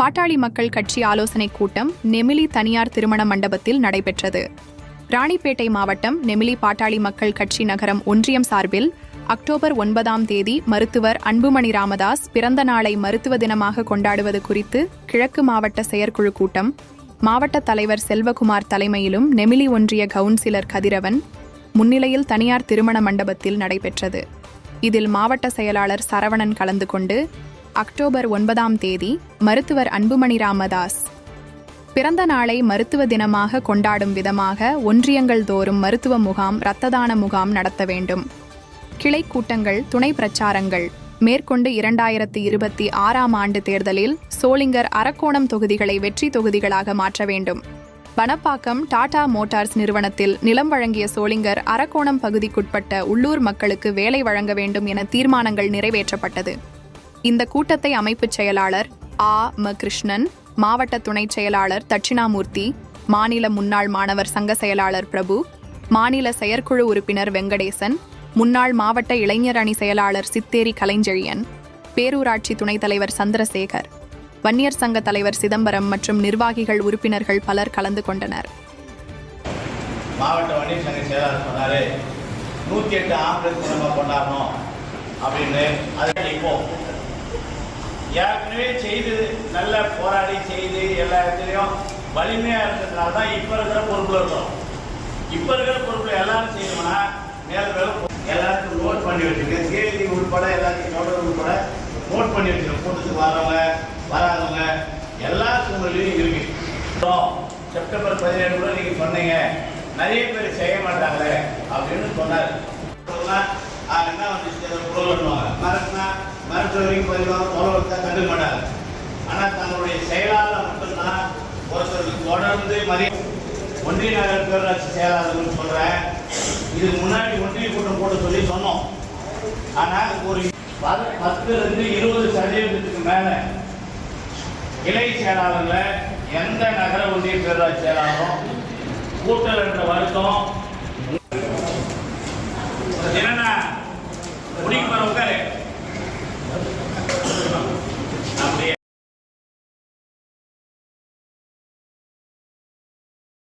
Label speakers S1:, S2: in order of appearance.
S1: பாட்டாளி மக்கள் கட்சி ஆலோசனைக் கூட்டம் நெமிலி தனியார் திருமண மண்டபத்தில் நடைபெற்றது. ராணிப்பேட்டை மாவட்டம் நெமிலி பாட்டாளி மக்கள் கட்சி நகரம் ஒன்றியம் சார்பில் அக்டோபர் ஒன்பதாம் தேதி மருத்துவர் அன்புமணி ராமதாஸ் பிறந்த நாளை மருத்துவ தினமாக கொண்டாடுவது குறித்து கிழக்கு மாவட்ட செயற்குழு கூட்டம் மாவட்ட தலைவர் செல்வகுமார் தலைமையிலும் நெமிலி ஒன்றிய கவுன்சிலர் கதிரவன் முன்னிலையில் தனியார் திருமண மண்டபத்தில் நடைபெற்றது. இதில் மாவட்ட செயலாளர் சரவணன் கலந்து கொண்டு அக்டோபர் ஒன்பதாம் தேதி மருத்துவர் அன்புமணி ராமதாஸ். பிறந்த நாளை மருத்துவ தினமாக கொண்டாடும் விதமாக ஒன்றியங்கள் தோறும் மருத்துவ முகாம் இரத்த தான முகாம் நடத்த வேண்டும். கிளை கூட்டங்கள் துணை பிரச்சாரங்கள். மேற்கொண்டு இரண்டாயிரத்து இருபத்தி ஆறாம் ஆண்டு தேர்தலில் சோளிங்கர் அரக்கோணம் தொகுதிகளை வெற்றி தொகுதிகளாக மாற்ற வேண்டும். வனப்பாக்கம் டாடா மோட்டார்ஸ் நிறுவனத்தில் நிலம் வழங்கிய சோளிங்கர் அரக்கோணம் பகுதிக்குட்பட்ட உள்ளூர் மக்களுக்கு வேலை வழங்க வேண்டும் என தீர்மானங்கள் நிறைவேற்றப்பட்டது. இந்த கூட்டத்தை அமைப்புச் செயலாளர் ஆ. ம. கிருஷ்ணன் மாவட்ட துணைச் செயலாளர் தட்சிணாமூர்த்தி மாநில முன்னாள் மாணவர் சங்க செயலாளர் பிரபு மாநில செயற்குழு உறுப்பினர் வெங்கடேசன் முன்னாள் மாவட்ட இளைஞர் அணி செயலாளர் சித்தேரி கலைஞ்செழியன் பேரூராட்சி துணைத் தலைவர் சந்திரசேகர் வன்னியர் சங்க தலைவர் சிதம்பரம் மற்றும் நிர்வாகிகள் உறுப்பினர்கள் பலர் கலந்து கொண்டனர்.
S2: மாவட்ட வன்னியர் சங்க செயலாளர் சொன்னாரு நூற்றி எட்டு ஆம்புலன்ஸ் கொண்டாடணும் அப்படின்னு. அதை இப்போ ஏற்கனவே செய்து நல்ல போராடி செய்து எல்லா இடத்துலையும் வலிமையாக இருக்கிறதுனால தான் இப்போ இருக்கிற பொறுப்பில் இருக்கிறோம். இப்போ இருக்கிற பொறுப்பில் எல்லாரும் செய்யணும்னா மேல மேல எல்லாருக்கும் நோட் பண்ணி வச்சுருக்கேன் கேள்வி உட்பட எல்லாத்தையும் தொடர் உட்பட நோட் பண்ணி வச்சுருக்கேன் கூட்டத்துக்கு வரவங்க வராதவங்க எல்லா சூழ்நிலையும் இருக்கு. செப்டம்பர் பதினேழு கூட நீங்கள் சொன்னீங்க நிறைய பேர் செய்ய மாட்டாங்களே அப்படின்னு சொன்னார். சொன்னா, ஆ, என்ன வந்துச்சு அதை அடுத்த வரைக்கும் பதிவாக முதல்வர் தான் கண்டுக்க ஆனால் தங்களுடைய செயலாளர் மட்டும்தான் ஒருத்தருக்கு தொடர்ந்து மதிய ஒன்றிய நகர பேரூராட்சி செயலாளர்கள் சொல்கிறேன் இதுக்கு முன்னாடி ஒன்றிய கூட்டம் போட்டு சொல்லி சொன்னோம். ஆனால் ஒரு பத்துலேருந்து இருபது சதவீதத்துக்கு மேலே இணை செயலாளர்களை எந்த நகர ஒன்றிய பேரூராட்சி செயலாளரும் கூட்டல் என்ற வருத்தம். என்னன்னா முடிக்க உட்காரு